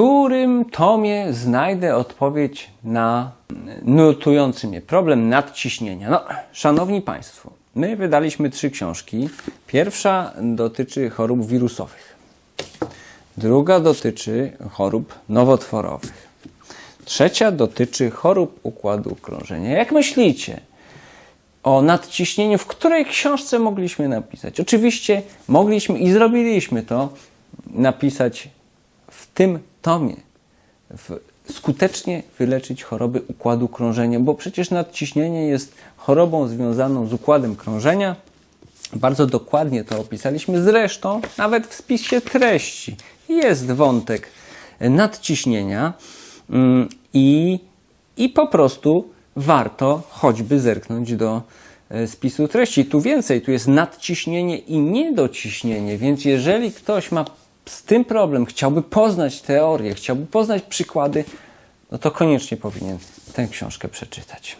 którym tomie znajdę odpowiedź na nurtujący mnie problem nadciśnienia. No, szanowni Państwo, my wydaliśmy trzy książki. Pierwsza dotyczy chorób wirusowych. Druga dotyczy chorób nowotworowych. Trzecia dotyczy chorób układu krążenia. Jak myślicie o nadciśnieniu, w której książce mogliśmy napisać? Oczywiście mogliśmy i zrobiliśmy to, napisać w tym tomie. W, skutecznie wyleczyć choroby układu krążenia, bo przecież nadciśnienie jest chorobą związaną z układem krążenia. Bardzo dokładnie to opisaliśmy. Zresztą nawet w spisie treści jest wątek nadciśnienia mm, i, i po prostu warto choćby zerknąć do e, spisu treści. Tu więcej, tu jest nadciśnienie i niedociśnienie, więc jeżeli ktoś ma z tym problem, chciałby poznać teorię, chciałby poznać przykłady, no to koniecznie powinien tę książkę przeczytać.